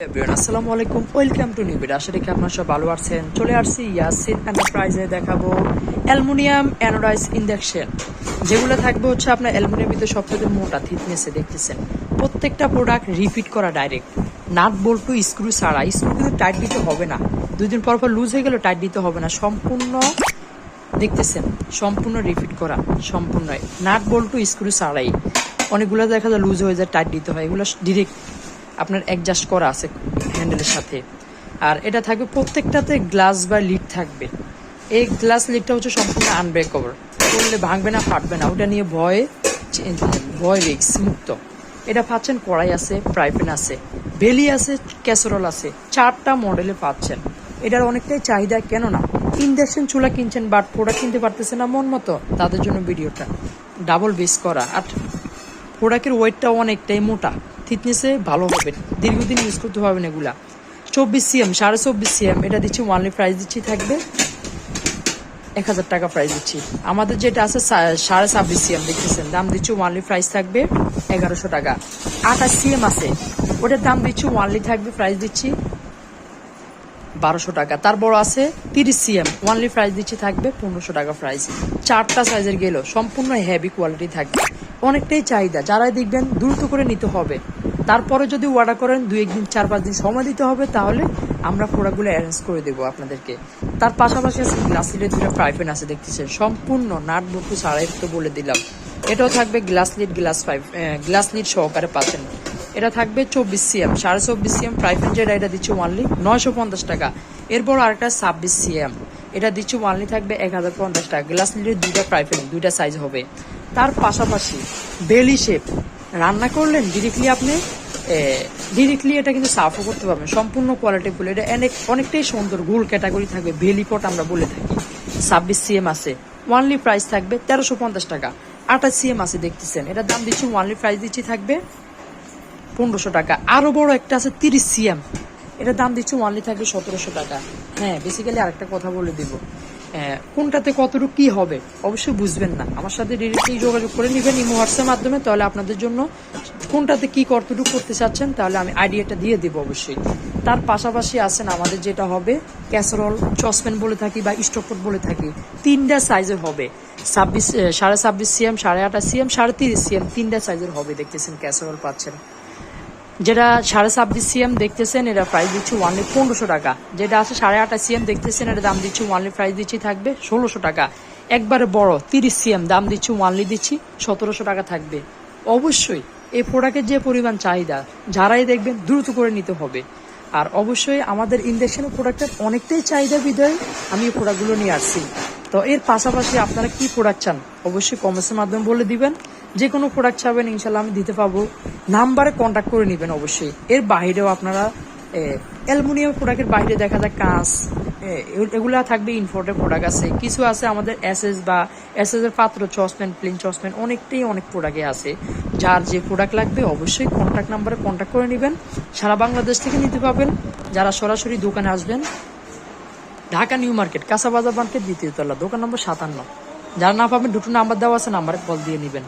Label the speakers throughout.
Speaker 1: আসসালামু আলাইকুম। Welcome to video আশা রেখে আপনারা সব ভালো আছেন। চলে আসছি ইয়াসিন এন্টারপ্রাইজে দেখাবো অ্যালুমিনিয়াম অ্যানোডাইজ ইন্ডাকশন। যেগুলো থাকবে হচ্ছে আপনার অ্যালুমিনিয়াম ভিতরে সবথেকে মোটা থিকনেসে দেখতেছেন। প্রত্যেকটা প্রোডাক্ট রিপিট করা ডাইরেক্ট নাট বল্টু স্ক্রু ছাড়া। স্ক্রু কিন্তু টাইট দিতে হবে না। দুই দিন পর পর লুজ হয়ে গেলে টাইট দিতে হবে না। সম্পূর্ণ দেখতেছেন, সম্পূর্ণ রিপিট করা। সম্পূর্ণ। নাট বল্টু স্ক্রু ছাড়াই। অনেকগুলো দেখা যায় লুজ হয়ে যায় টাইট দিতে হয়। এগুলো ডিরেক্ট আপনার অ্যাডজাস্ট করা আছে হ্যান্ডেলের সাথে। আর এটা থাকবে, প্রত্যেকটাতে গ্লাস বা লিড থাকবে। এই গ্লাস লিডটা হচ্ছে সম্পূর্ণ আনব্রেকেবল করলে ভাঙবে না, ফাটবে না। ওটা নিয়ে ভয় ভয় রিক্স মুক্ত। এটা পাচ্ছেন, কড়াই আছে ফ্রাইপ্যান আছে বেলি আছে ক্যাসরল আছে, চারটা মডেলে পাচ্ছেন। এটার অনেকটাই চাহিদা কেন না ইন্ডাকশন চুলা কিনছেন বাট প্রোডাক্ট কিনতে পারতেছে না মন মতো, তাদের জন্য ভিডিওটা ডাবল বেস করা। আর প্রোডাক্টের ওয়েটটা অনেকটাই মোটা। থিকনেসে ভালো হবে। দীর্ঘদিন ইউজ করতে পারবেন এগুলা। চব্বিশ সিএম সাড়ে চব্বিশ সিএম এটা দিচ্ছি ওয়ানলি প্রাইস দিচ্ছি থাকবে এক হাজার টাকা প্রাইস দিচ্ছি। আমাদের যেটা আছে সাড়ে ছাব্বিশ সিএম দেখতেছেন? দাম দিচ্ছি ওয়ানলি প্রাইস থাকবে এগারোশো টাকা। আঠাশ সিএম আছে। ওটার দাম দিচ্ছি ওয়ানলি থাকবে প্রাইস দিচ্ছি বারোশো টাকা। তার বড় আছে তিরিশ সিএম ওয়ানলি প্রাইস দিচ্ছি থাকবে পনেরোশো টাকা প্রাইস চারটা সাইজের গেল। সম্পূর্ণ হেভি কোয়ালিটি থাকবে। অনেকটাই চাহিদা। যারাই দেখবেন দ্রুত করে নিতে হবে। তারপরে যদি অর্ডার করেন, দুই একদিন, চার পাঁচ দিন সময় দিতে হবে, তাহলে আমরা প্রোডাক্টগুলো অ্যারেঞ্জ করে দেবো আপনাদেরকে। তার পাশাপাশি আছে গ্লাসলিটের দুটো ফ্রাইপ্যান আছে, দেখতেছেন। সম্পূর্ণ নাট বটু ছাড়াই তো বলে দিলাম। এটাও থাকবে glass lid glass five glass lid সহকারে পাচ্ছেন। এটা থাকবে চব্বিশ সিএম সাড়ে চব্বিশ সিএম প্রাইফেন যেটা এটা দিচ্ছে ওয়ানলি নয়শো পঞ্চাশ টাকা। এরপর আরেকটা ছাব্বিশ সিএম এটা দিচ্ছে ওয়ানলি থাকবে এক হাজার পঞ্চাশ টাকা। গ্লাস লিডের দুইটা প্রাইফেন দুইটা সাইজ হবে। তার পাশাপাশি বেলি শেপ। রান্না করলেন ডিরেক্টলি আপনি? ডিরেক্টলি এটা কিন্তু সাফও করতে পারবেন। সম্পূর্ণ কোয়ালিটি ফুল। এটা অনেক, অনেকটাই সুন্দর গোল ক্যাটাগরি থাকবে। বেলি পট আমরা বলে থাকি। ছাব্বিশ সিএম আছে। ওয়ানলি প্রাইস থাকবে তেরোশো পঞ্চাশ টাকা। আঠাশ সিএম আছে, দেখতেছেন। এটার দাম দিচ্ছি ওয়ানলি প্রাইস দিচ্ছি থাকবে পনেরোশো টাকা। আরও বড় একটা আছে, তিরিশ সিএম এটার দাম দিচ্ছি ওয়ানলি থাকবে সতেরোশো টাকা। হ্যাঁ বেসিক্যালি আরেকটা কথা বলে দিব। কোনটাতে কতটুকু কি হবে, অবশ্যই বুঝবেন না। আমার সাথে ডিরেক্টলি যোগাযোগ করে নেবেন ইমো হোয়াটসঅ্যাপ মাধ্যমে, তাহলে আপনাদের জন্য কোনটাতে কি কতটুকু করতে চাচ্ছেন, তাহলে আমি আইডিয়াটা দিয়ে দিব অবশ্যই। তার পাশাপাশি আছেন আমাদের যেটা হবে ক্যাসারল চসপ্যান বলে থাকি বা স্টকপট বলে থাকি, তিনটা সাইজের হবে। ছাব্বিশ সাড়ে ছাব্বিশ সিএম, সাড়ে আঠাশ সিএম, সাড়ে তিরিশ সিএম, তিনটা সাইজের হবে, দেখতেছেন ক্যাসারল পাচ্ছেন। যেটা সাড়ে ছাব্বিশ সিএম দেখতেছেন, এটা প্রাইস দিচ্ছি ওয়ানলি পনেরোশো টাকা। যেটা আছে সাড়ে আঠাশ সিএম দেখতেছেন, এটা দাম দিচ্ছি ওয়ানলি প্রাইস দিচ্ছি থাকবে ষোলোশো টাকা। একবারে বড়, তিরিশ সিএম দাম দিচ্ছি ওয়ানলি দিচ্ছি, সতেরোশো টাকা থাকবে। অবশ্যই এই প্রোডাক্টের যে পরিমাণ চাহিদা, যারাই দেখবেন দ্রুত করে নিতে হবে। আর অবশ্যই আমাদের ইন্ডাকশনের প্রোডাক্টের অনেকটাই চাহিদা বিদায়, আমি এই প্রোডাক্টগুলো নিয়ে আসছি। তো এর পাশাপাশি আপনারা কি প্রোডাক্ট চান, অবশ্যই কমেন্টসের মাধ্যমে বলে দিবেন। যে কোনো প্রোডাক্ট চাবেন ইনশাল্লাহ আমি দিতে পারব। নাম্বারে কন্ট্যাক্ট করে নেবেন অবশ্যই। এর বাইরেও আপনারা অ্যালুমিনিয়াম প্রোডাক্টের বাইরে দেখা যায় কাঁচ এগুলো- থাকবে ইনফোর্টের প্রোডাক্ট আছে। কিছু আছে আমাদের এসএস বা এসএস এর পাত্র চসম্যান প্লেন চসম্যান অনেকটাই অনেক প্রোডাক্টে আছে। যার যে প্রোডাক্ট লাগবে অবশ্যই কন্ট্যাক্ট নাম্বারে কন্ট্যাক্ট করে নেবেন। সারা বাংলাদেশ থেকে নিতে পাবেন। যারা সরাসরি দোকানে আসবেন, ঢাকা নিউ মার্কেট কাঁচাবাজার মার্কেট দ্বিতীয়তলা দোকান নম্বর সাতান্ন। যারা না পাবেন, দুটো নাম্বার দেওয়া আছে নাম্বারে কল দিয়ে নেবেন।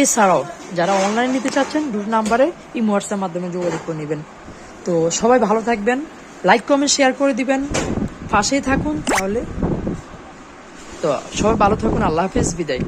Speaker 1: এছাড়াও যারা অনলাইন নিতে চাচ্ছেন দুটো নাম্বারে এই হোয়াটসঅ্যাপ মাধ্যমে যোগাযোগ করে নেবেন। তো সবাই ভালো থাকবেন লাইক কমেন্ট শেয়ার করে দিবেন, পাশেই থাকুন তাহলে। তো সবাই ভালো থাকুন, আল্লাহ হাফিজ, বিদায়।